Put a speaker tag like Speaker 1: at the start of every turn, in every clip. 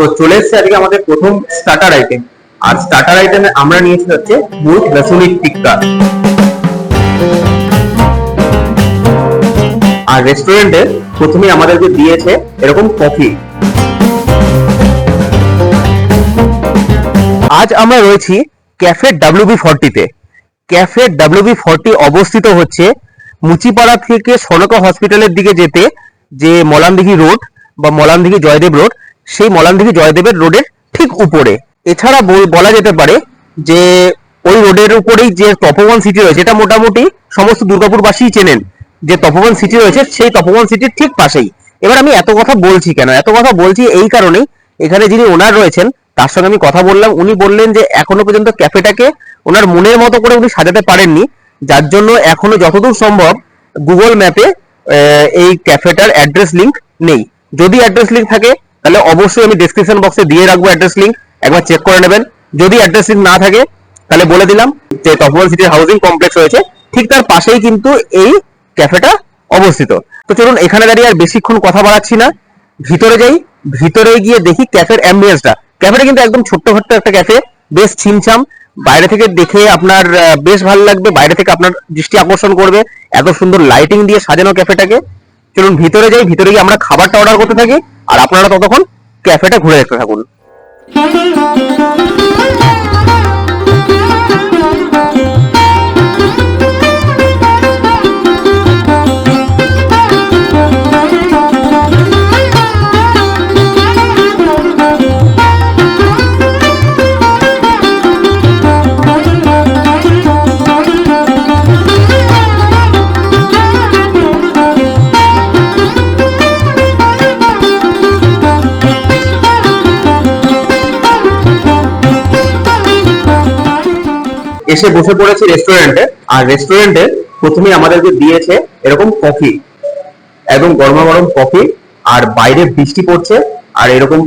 Speaker 1: তো চলে এসেছে আজকে আমাদের প্রথম স্টার্টার আইটেম আর স্টার্টার আইটেমে আমরা নিয়েছি হচ্ছে মুট রসুনিক টিক্কা। আর রেস্টুরেন্টে প্রথমে আমাদেরকে দিয়েছে, এরকম কফি আজ আমরা রয়েছি ক্যাফে ডাব্লিউবি ফর্টিতে ক্যাফে ডাব্লিউবি ফর্টি অবস্থিত হচ্ছে মুচিপাড়া থেকে সনকা হসপিটালের দিকে যেতে, যে মলানদিঘি রোড বা মলানদিঘি জয়দেব রোড, সেই মলানদিঘি জয়দেবের রোডের ঠিক উপরে। এছাড়া বল- যেতে পারে যে ওই রোডের উপরেই যে তপবন সিটি রয়েছে এটা মোটামুটি সমস্ত দুর্গাপুরবাসীই চেনেন। যে তপবন সিটি রয়েছে, সেই তপবন সিটির ঠিক পাশেই। এবার আমি এত কথা বলছি কেন? এত কথা বলছি এই কারণেই এখানে যিনি ওনার রয়েছেন, তার সঙ্গে আমি কথা বললাম। উনি বললেন যে এখনও পর্যন্ত ক্যাফেটাকে ওনার মনের মতো করে উনি সাজাতে পারেননি। যার জন্য এখনও যতদূর সম্ভব গুগল ম্যাপে এই ক্যাফেটার অ্যাড্রেস লিংক নেই। যদি অ্যাড্রেস লিঙ্ক থাকে, তাহলে অবশ্যই আমি ডেসক্রিপশন বক্সে দিয়ে রাখব অ্যাড্রেস লিঙ্ক একবার চেক করে নেবেন। যদি অ্যাড্রেস লিংক না থাকে, তাহলে বলে দিলাম যে তপবন সিটির হাউজিং কমপ্লেক্স রয়েছে। ঠিক তার পাশেই কিন্তু এই ক্যাফেটা অবস্থিত। তো চলুন, এখানে দাঁড়িয়ে আর বেশিক্ষণ কথা বাড়াচ্ছি না। ভিতরে যাই, ভিতরে গিয়ে দেখি ক্যাফের অ্যাম্বিয়েন্সটা ক্যাফেটা কিন্তু একদম ছোট্টখাট্ট একটা ক্যাফে বেশ ছিমছাম। বাইরে থেকে দেখে আপনার বেশ ভালো লাগবে। বাইরে থেকে আপনার দৃষ্টি আকর্ষণ করবে। এত সুন্দর লাইটিং দিয়ে সাজানো ক্যাফেটাকে চলুন ভিতরে যাই, ভিতরে গিয়ে আমরা খাবারটা অর্ডার করতে থাকি, আর আপনারা ততক্ষণ ক্যাফেটা ঘুরে দেখতে থাকুন। এসে বসে পড়েছি রেস্টুরেন্টে আর রেস্টুরেন্টে প্রথমে আমাদেরকে দিয়েছে এরকম কফি একদম গরমা গরম কফি আর বাইরে বৃষ্টি পড়ছে, আর এরকম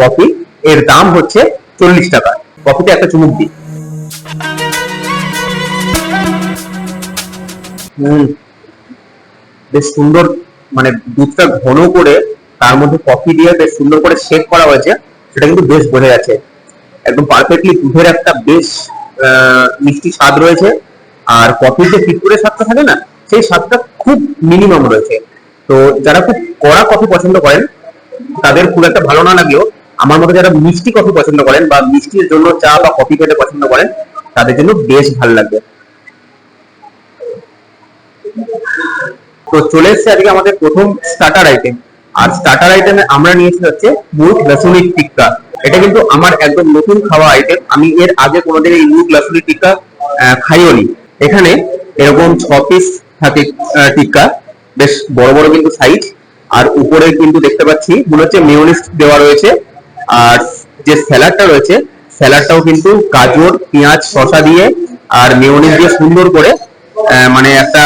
Speaker 1: কফি এর দাম হচ্ছে চল্লিশ টাকা। কফিতে একটা চুমুক দিই। বেশ সুন্দর মানে দুধটা ঘন করে তার মধ্যে কফি দিয়ে বেশ সুন্দর করে শেক করা হয়েছে। সেটা কিন্তু বেশ বোঝা যাচ্ছে। একদম পারফেক্টলি দুধের একটা বেশ মিষ্টি স্বাদ রয়েছে। আর কফির যে পিটকুরের স্বাদটা থাকে না, সেই স্বাদটা খুব মিনিমাম রয়েছে। তো যারা খুব কড়া কফি পছন্দ করেন, তাদের খুব একটা ভালো না লাগলেও আমার মতো যারা মিষ্টি কফি পছন্দ করেন বা মিষ্টির জন্য চা বা কফি খেতে পছন্দ করেন, তাদের জন্য বেশ ভালো লাগবে। তো চলে এসেছে আজকে আমাদের প্রথম স্টার্টার আইটেম আর স্টার্টার আইটেমে আমরা নিয়েছি হচ্ছে মুট লসুনি টিক্কা। এটা কিন্তু আমার একদম নতুন খাওয়া আইটেম আমি এর আগে কোনোদিন এই মুট লসুনি টিক্কা খাইওনি। এখানে এরকম ছ পিস থাকে টিক্কা। বেশ বড় বড় কিন্তু সাইজ আর উপরে কিন্তু দেখতে পাচ্ছি, মনে হচ্ছে মেয়োনিজ দেওয়া রয়েছে। আর যে স্যালাডটা রয়েছে স্যালাডটাও কিন্তু গাজর, পেঁয়াজ, শসা দিয়ে আর মেয়োনিজ দিয়ে সুন্দর করে মানে একটা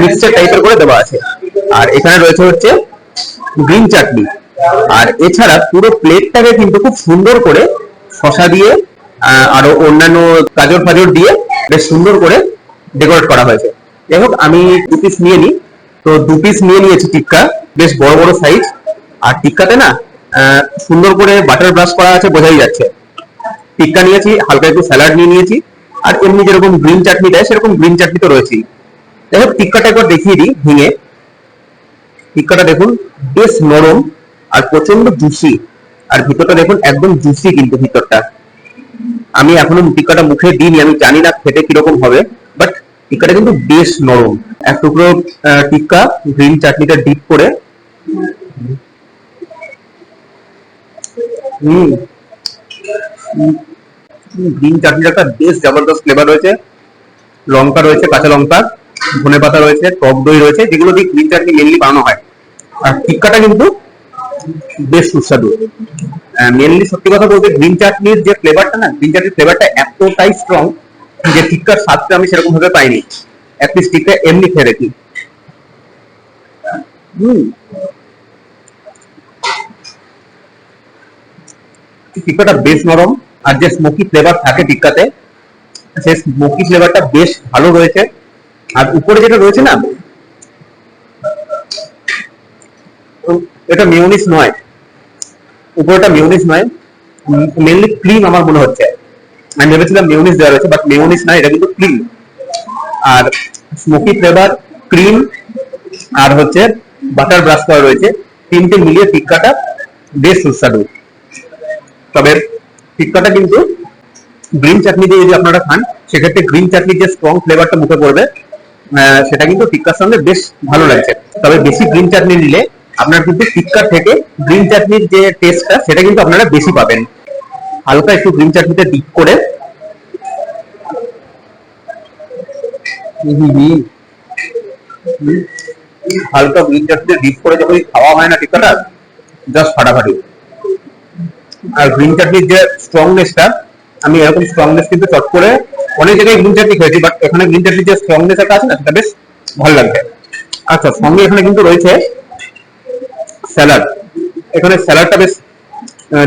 Speaker 1: মিক্সচার টাইপের করে দেওয়া আছে। আর এখানে রয়েছে হচ্ছে গ্রিন চাটনি আর এছাড়া পুরো প্লেটটাকে কিন্তু খুব সুন্দর করে শসা দিয়ে আরও অন্যান্য গাজর ফাজর দিয়ে বেশ সুন্দর করে ডেকোরেট করা হয়েছে। যাই হোক, আমি দু পিস নিয়ে নিই। তো দু পিস নিয়ে নিয়েছি টিক্কা, বেশ বড় বড় সাইজ আর টিক্কাতে না সুন্দর করে বাটার ব্রাশ করা আছে, বোঝাই যাচ্ছে। টিক্কা নিয়েছি, হালকা একটু স্যালাড নিয়ে নিয়েছি। আর এমনি যেরকম গ্রিন চাটনি দেয়, সেরকম গ্রিন চাটনি তো রয়েছেই। যাই হোক, টিক্কাটা একবার দেখিয়ে দিই, ভেঙে। টিক্কাটা দেখুন, বেশ নরম। আর প্রচণ্ড জুসি আর ভিতরটা দেখুন, একদম জুসি কিন্তু ভিতরটা। আমি এখনও টিক্কাটা মুখে দিইনি, আমি জানি না খেতে কীরকম হবে বাট টিক্কাটা কিন্তু বেশ নরম। এক টুকরো টিক্কা গ্রিন চাটনিটা ডিপ করে। গ্রিন চাটনির একটা বেশ জবরদস্ত ফ্লেভার রয়েছে। লঙ্কা রয়েছে, কাঁচা লঙ্কা ধনে পাতা রয়েছে, টক দই রয়েছে, যেগুলো দিয়ে গ্রিন চাটনি মেনলি বানানো হয়। আর টিক্কাটা কিন্তু বেশ সুস্বাদু। মেনলি সত্যি কথা বলতে গ্রিন চাটনির যে ফ্লেভারটা না গ্রিন চাটনির ফ্লেভারটা এতটাই স্ট্রং যে টিক্কার স্বাদটা আমি সেরকম ভাবে পাইনি। এক টিক্কা এমনি খেয়ে হুম। টিক্কাটা বেশ নরম, আর যে স্মোকি ফ্লেভার থাকে টিক্কাতে, সেই স্মোকি ফ্লেভারটা বেশ ভালো রয়েছে। আর উপরে যেটা রয়েছে না এটা মিউনিস নয়। উপরটা মিউনিস নয়। মেনলি ক্রিম আমার মনে হচ্ছে। আমি ভেবেছিলাম মিউনিস দেওয়া রয়েছে বাট মিউনিস না এটা কিন্তু ক্রিম আর স্মোকি ফ্লেভার ক্রিম আর হচ্ছে বাটার ব্রাশ করা রয়েছে। তিনটে মিলিয়ে টিক্কাটা বেশ সুস্বাদু। তবে টিক্কাটা কিন্তু গ্রিন চাটনি দিয়ে যদি আপনারা খান, সেক্ষেত্রে গ্রিন চাটনির যে স্ট্রং ফ্লেভারটা মুখে পড়বে সেটা কিন্তু টিক্কার সঙ্গে বেশ ভালো লাগছে। তবে বেশি গ্রিন চাটনি নিলে আপনার কিন্তু টিক্কার থেকে গ্রিন চাটনির যে টেস্টটা সেটা কিন্তু আপনারা বেশি পাবেন। হালকা একটু গ্রিন চাটনিতে ডিপ করে। হালকা গ্রিন চাটনিতে ডিপ করে যখন খাওয়া হয় না টিক্কাটা জাস্ট ফাটাফাটি। আর গ্রিন চাটনির যে স্ট্রংনেসটা আমি এরকম স্ট্রংনেস কিন্তু চট করে অনেক জায়গায় গ্রিন চাটনি খেয়েছি বাট এখানে গ্রিন চাটনির যে স্ট্রংনেস একটা আছে না, সেটা বেশ ভালো লাগবে আচ্ছা সঙ্গে এখানে কিন্তু রয়েছে স্যালাড। এখানে স্যালাডটা বেশ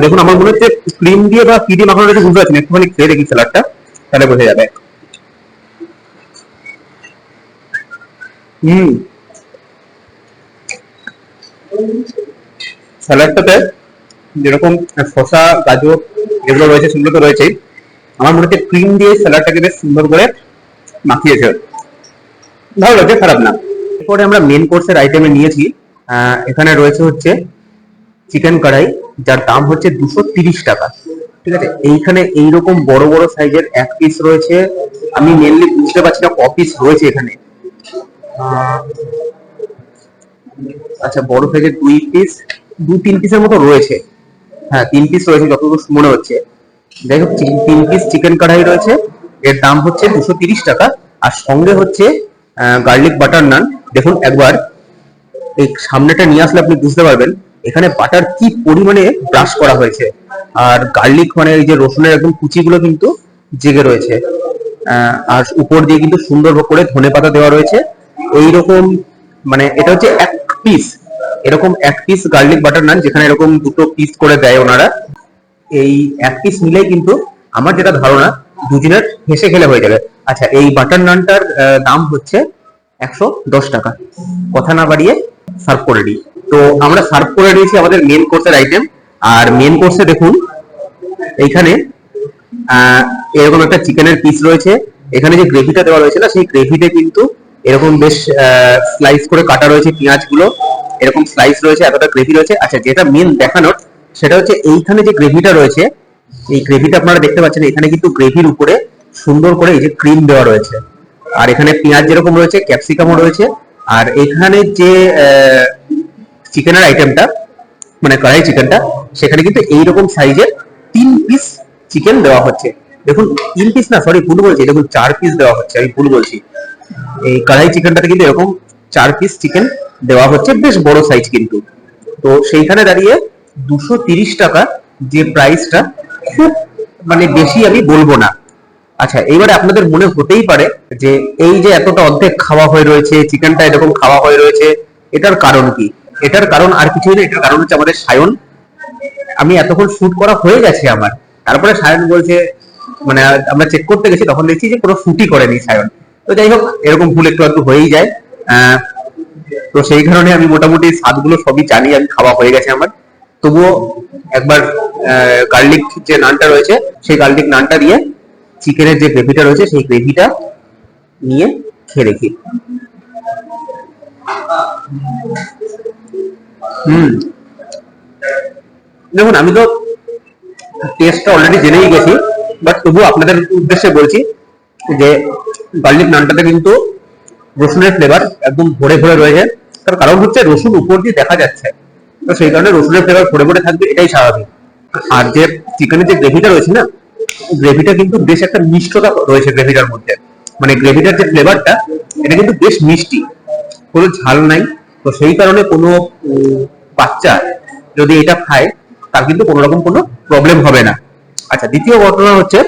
Speaker 1: দেখুন, আমার মনে হচ্ছে ক্রিম দিয়ে বা কি দিয়ে মাখানো রয়েছে বুঝতে পারছি একটুখানি খেয়ে দেখি স্যালাডটা, তাহলে বোঝা যাবে। হুম। স্যালাডটাতে যেরকম শসা, গাজর এগুলো রয়েছে, সেগুলো তো রয়েছেই। আমার মনে হচ্ছে ক্রিম দিয়ে স্যালাডটাকে বেশ সুন্দর করে মাখিয়েছে। ভালো লাগছে, খারাপ না। এরপরে আমরা মেন কোর্সের আইটেমে নিয়েছি। এখানে রয়েছে হচ্ছে চিকেন কড়াই, যার দাম হচ্ছে দুশো তিরিশ টাকা। ঠিক আছে? এইখানে এইরকম বড় বড় সাইজের এক পিস রয়েছে। আমি মেনলি বুঝতে পারছি না ক পিস রয়েছে এখানে। আচ্ছা বড় সাইজের দুই পিস দু তিন পিসের মতো রয়েছে। হ্যাঁ তিন পিস রয়েছে যতটুকু মনে হচ্ছে। তিন- তিন পিস চিকেন কড়াই রয়েছে। এর দাম হচ্ছে দুশো তিরিশ টাকা। আর সঙ্গে হচ্ছে গার্লিক বাটার নান দেখুন, একবার এই সামনেটা নিয়ে আসলে আপনি বুঝতে পারবেন, এখানে বাটার কি পরিমাণে ব্রাশ করা হয়েছে। আর গার্লিক মানে এই যে রসুনের একদম কুচিগুলো কিন্তু জেগে রয়েছে। আর উপর দিয়ে কিন্তু সুন্দর করে ধনে পাতা দেওয়া রয়েছে। এইরকম মানে এটা হচ্ছে এক পিস এরকম এক পিস গার্লিক বাটার নান যেখানে এরকম দুটো পিস করে দেয় ওনারা। এই এক পিস নিলেই কিন্তু আমার যেটা ধারণা দুদিনের হেসে খেলে হয়ে যাবে। আচ্ছা এই বাটার নানটার দাম হচ্ছে একশো দশ টাকা। কথা না বাড়িয়ে সার্ভ করে দিই। তো আমরা সার্ভ করে দিয়েছি আমাদের মেন কোর্সের আইটেম আর মেন কোর্সে দেখুন, এইখানে এরকম একটা চিকেনের পিস রয়েছে। এখানে যে গ্রেভিটা দেওয়া রয়েছে না, সেই গ্রেভিতে কিন্তু এরকম বেশ স্লাইস করে কাটা রয়েছে পেঁয়াজগুলো এরকম স্লাইস রয়েছে, এতটা গ্রেভি রয়েছে। আচ্ছা যেটা মেন দেখানোর, সেটা হচ্ছে এইখানে যে গ্রেভিটা রয়েছে, এই গ্রেভিটা আপনারা দেখতে পাচ্ছেন, এখানে কিন্তু গ্রেভির উপরে সুন্দর করে এই যে ক্রিম দেওয়া রয়েছে। আর এখানে পেঁয়াজ যেরকম রয়েছে ক্যাপসিকামও রয়েছে। আর এখানে যে চিকেনের আইটেমটা মানে কড়াই চিকেনটা সেখানে কিন্তু এইরকম সাইজের তিন পিস চিকেন দেওয়া হচ্ছে। দেখুন, তিন পিস না সরি ভুল বলছি। দেখুন, চার পিস দেওয়া হচ্ছে, আমি ভুল বলছি। এই কড়াই চিকেনটাতে কিন্তু এরকম চার পিস চিকেন দেওয়া হচ্ছে, বেশ বড় সাইজ কিন্তু। তো সেইখানে দাঁড়িয়ে দুশো তিরিশ টাকা যে প্রাইসটা খুব মানে বেশি আমি বলব না। আচ্ছা এইবারে আপনাদের মনে হতেই পারে যে এই যে এতটা অর্ধেক খাওয়া হয়ে রয়েছে চিকেনটা এরকম খাওয়া হয়ে রয়েছে, এটার কারণ কি? এটার কারণ আর কিছুই না, এটার কারণ হচ্ছে আমাদের সায়ন। আমি এতক্ষণ শুট করা হয়ে গেছে আমার। তারপরে সায়ন বলছে মানে আমরা চেক করতে গেছি, তখন দেখছি যে কোনো শুটই করেনি সায়ন। তো যাই হোক, এরকম ভুল একটু একটু হয়েই যায়। তো সেই কারণে আমি মোটামুটি স্বাদগুলো সবই জানি, আমি খাওয়া হয়ে গেছে আমার। তবুও একবার গার্লিক যে নানটা রয়েছে, সেই গার্লিক নানটা দিয়ে চিকেনের যে গ্রেভিটা রয়েছে, সেই গ্রেভিটা নিয়ে খেয়ে দেখি। হুম। দেখুন, আমি তো টেস্টটা অলরেডি জেনেই গেছি বাট তবু আপনাদের উদ্দেশ্যে বলছি যে গার্লিক নানটাতে কিন্তু রসুনের ফ্লেভার একদম ভরে ভরে রয়েছে। তার কারণ হচ্ছে রসুন উপর দিয়ে দেখা যাচ্ছে। তো সেই কারণে রসুনের ফ্লেভার ভরে ভরে থাকবে, এটাই স্বাভাবিক। আর যে চিকেনের যে গ্রেভিটা রয়েছে না গ্রেভিটা কিন্তু বেশ একটা মিষ্টতা রয়েছে গ্রেভিটার মধ্যে। মানে গ্রেভিটার যে ফ্লেভারটা এটা কিন্তু বেশ মিষ্টি। কোনো ঝাল নাই। তো সেই কারণে কোনো বাচ্চা যদি এটা খায়, তার কিন্তু কোনো রকম কোনো প্রবলেম হবে না। আচ্ছা দ্বিতীয় ঘটনা হচ্ছে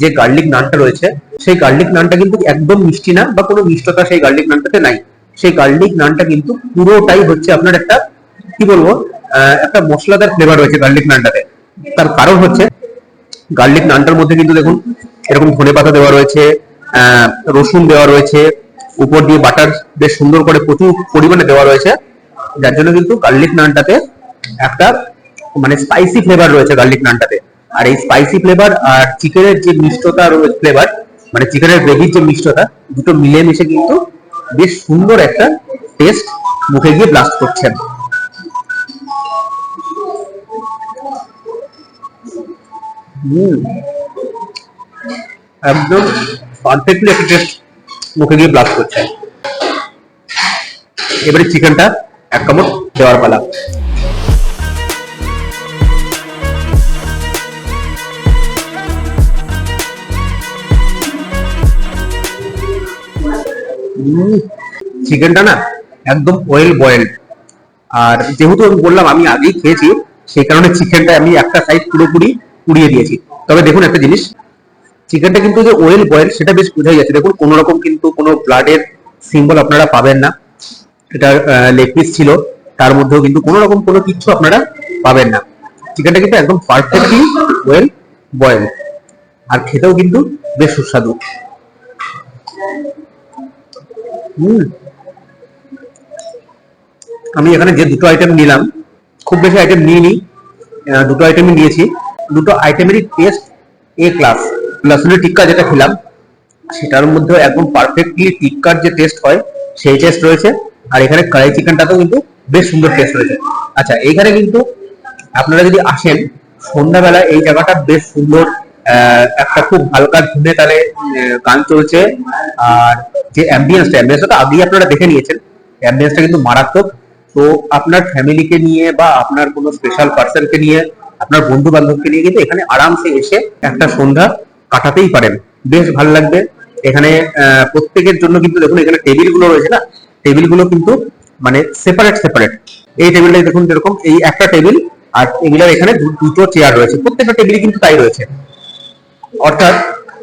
Speaker 1: যে গার্লিক নানটা রয়েছে, সেই গার্লিক নানটা কিন্তু একদম মিষ্টি না বা কোনো মিষ্টতা সেই গার্লিক নানটাতে নাই। সেই গার্লিক নানটা কিন্তু পুরোটাই হচ্ছে আপনার একটা, কি বলব একটা মশলাদার ফ্লেভার রয়েছে গার্লিক নানটাতে তার কারণ হচ্ছে গার্লিক নানটার মধ্যে কিন্তু দেখুন এরকম ধনে পাতা দেওয়া রয়েছে রসুন দেওয়া রয়েছে, উপর দিয়ে বাটার বেশ সুন্দর করে প্রচুর পরিমাণে দেওয়া রয়েছে। যার জন্য কিন্তু গার্লিক নানটাতে একটা মানে স্পাইসি ফ্লেভার রয়েছে গার্লিক নানটাতে। আর এই স্পাইসি ফ্লেভার আর চিকেনের যে মিষ্টতা ফ্লেভার মানে চিকেনের গ্রেভির যে মিষ্টতা, দুটো মিলেমিশে কিন্তু বেশ সুন্দর একটা টেস্ট মুখে গিয়ে ব্লাস্ট করছেন একদম পারফেক্টলি একটা টেস্ট মুখে গিয়ে ব্লাস্ট করছে। এবারে চিকেনটা এক কামড় দেওয়ার পালা। চিকেনটা না একদম ওয়েল বয়েলড আর যেহেতু আমি বললাম আমি আগেই খেয়েছি, সেই কারণে চিকেনটা আমি একটা সাইড পুরোপুরি পুড়িয়ে দিয়েছি। তবে দেখুন একটা জিনিস চিকেনটা কিন্তু যে ওয়েল বয়েল সেটা বেশ বোঝাই যাচ্ছে। দেখুন, কোনো রকম কিন্তু কোনো ব্লাডের সিম্বল আপনারা পাবেন না। এটা লেগ পিস ছিল, তার মধ্যেও কিন্তু কোনো রকম কোনো কিচ্ছু আপনারা পাবেন না। চিকেনটা কিন্তু একদম পারফেক্টলি ওয়েল বয়েল আর খেতেও কিন্তু বেশ সুস্বাদু। আমি এখানে যে দুটো আইটেম নিলাম, খুব বেশি আইটেম নিইনি দুটো আইটেমই নিয়েছি। দুটো আইটেমেরই টেস্ট এ ক্লাস লসুনের টিক্কা যেটা খেলাম, সেটার মধ্যে একদম পারফেক্টলি টিক্কার যে টেস্ট হয়, সেই টেস্ট রয়েছে। আর এখানে কড়াই চিকেনটাতেও কিন্তু বেশ সুন্দর টেস্ট রয়েছে। আচ্ছা এখানে কিন্তু আপনারা যদি আসেন সন্ধ্যাবেলা এই জায়গাটা বেশ সুন্দর একটা খুব হালকা ধুনে তালে গান চলছে। আর যে অ্যাম্বিয়েন্সটা অ্যাম্বিয়েন্সটা আগেই আপনারা দেখে নিয়েছেন। অ্যাম্বিয়েন্সটা কিন্তু মারাত্মক। তো আপনার ফ্যামিলিকে নিয়ে বা আপনার কোনো স্পেশাল পার্সনকে নিয়ে আপনার বন্ধু বান্ধবকে নিয়ে কিন্তু এখানে আরামসে এসে একটা সন্ধ্যা কাটাতেই পারেন। বেশ ভালো লাগবে। এখানে প্রত্যেকের জন্য কিন্তু দেখুন, এখানে টেবিলগুলো রয়েছে না? টেবিলগুলো কিন্তু মানে সেপারেট সেপারেট এই টেবিলটা দেখুন যেরকম, এই একটা টেবিল আর টেবিলের এখানে দুটো চেয়ার রয়েছে। প্রত্যেকটা টেবিল কিন্তু তাই রয়েছে। অর্থাৎ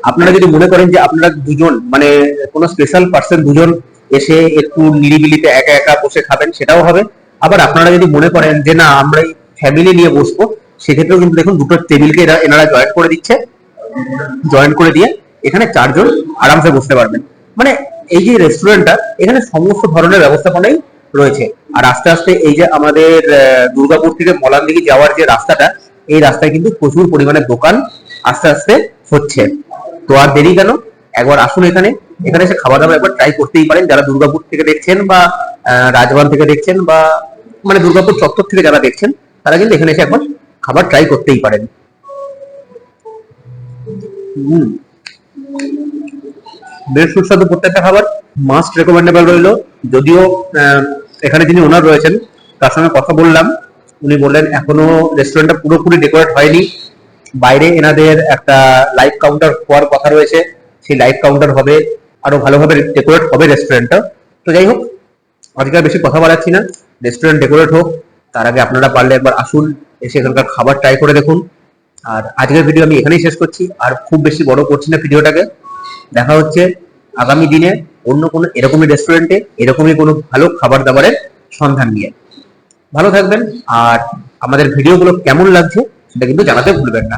Speaker 1: আপনারা যদি মনে করেন যে আপনারা দুজন মানে কোনো স্পেশাল পার্সন দুজন এসে একটু নিরিবিলিতে একা একা বসে খাবেন, সেটাও হবে। আবার আপনারা যদি মনে করেন যে না, আমরা ফ্যামিলি নিয়ে বসবো সেক্ষেত্রেও কিন্তু দেখুন দুটো টেবিলকে এরা, এনারা জয়েন করে দিচ্ছে। জয়েন করে দিয়ে এখানে চারজন আরামসে বসতে পারবেন। মানে এই যে রেস্টুরেন্টটা এখানে সমস্ত ধরনের ব্যবস্থাপনাই রয়েছে। আর আস্তে আস্তে এই যে আমাদের দুর্গাপুর থেকে মলান দিকে যাওয়ার যে রাস্তাটা, এই রাস্তায় কিন্তু প্রচুর পরিমাণে দোকান আস্তে আস্তে হচ্ছে। তো আর দেরি কেন? একবার আসুন এখানে। এখানে এসে খাওয়া দাওয়া একবার ট্রাই করতেই পারেন। যারা দুর্গাপুর থেকে দেখছেন বা রাজবান থেকে দেখছেন বা মানে দুর্গাপুর চত্বর থেকে যারা দেখছেন, তারা কিন্তু এখানে এসে একবার খাবার ট্রাই করতেই পারেন। বেশ সুস্বাদু প্রত্যেকটা খাবার। মাস্ট রেকমেন্ডেবল রইল। যদিও এখানে যিনি ওনার রয়েছেন, তার সঙ্গে কথা বললাম। উনি বললেন, এখনও রেস্টুরেন্টটা পুরোপুরি ডেকোরেট হয়নি। বাইরে এনাদের একটা লাইভ কাউন্টার হওয়ার কথা রয়েছে। সেই লাইভ কাউন্টার হবে, আরও ভালোভাবে ডেকোরেট হবে রেস্টুরেন্টটা তো যাই হোক, আজকে বেশি কথা বলাচ্ছি না। রেস্টুরেন্ট ডেকোরেট হোক, তার আগে আপনারা পারলে একবার আসুন। এসে এখানকার খাবার ট্রাই করে দেখুন। আর আজকের ভিডিও আমি এখানেই শেষ করছি। আর খুব বেশি বড় করছি না ভিডিওটাকে। দেখা হচ্ছে আগামী দিনে অন্য কোনো এরকমই রেস্টুরেন্টে এরকমই কোনো ভালো খাবার দাবারের সন্ধান নিয়ে। ভালো থাকবেন। আর আমাদের ভিডিওগুলো কেমন লাগছে সেটা কিন্তু জানাতে ভুলবেন না।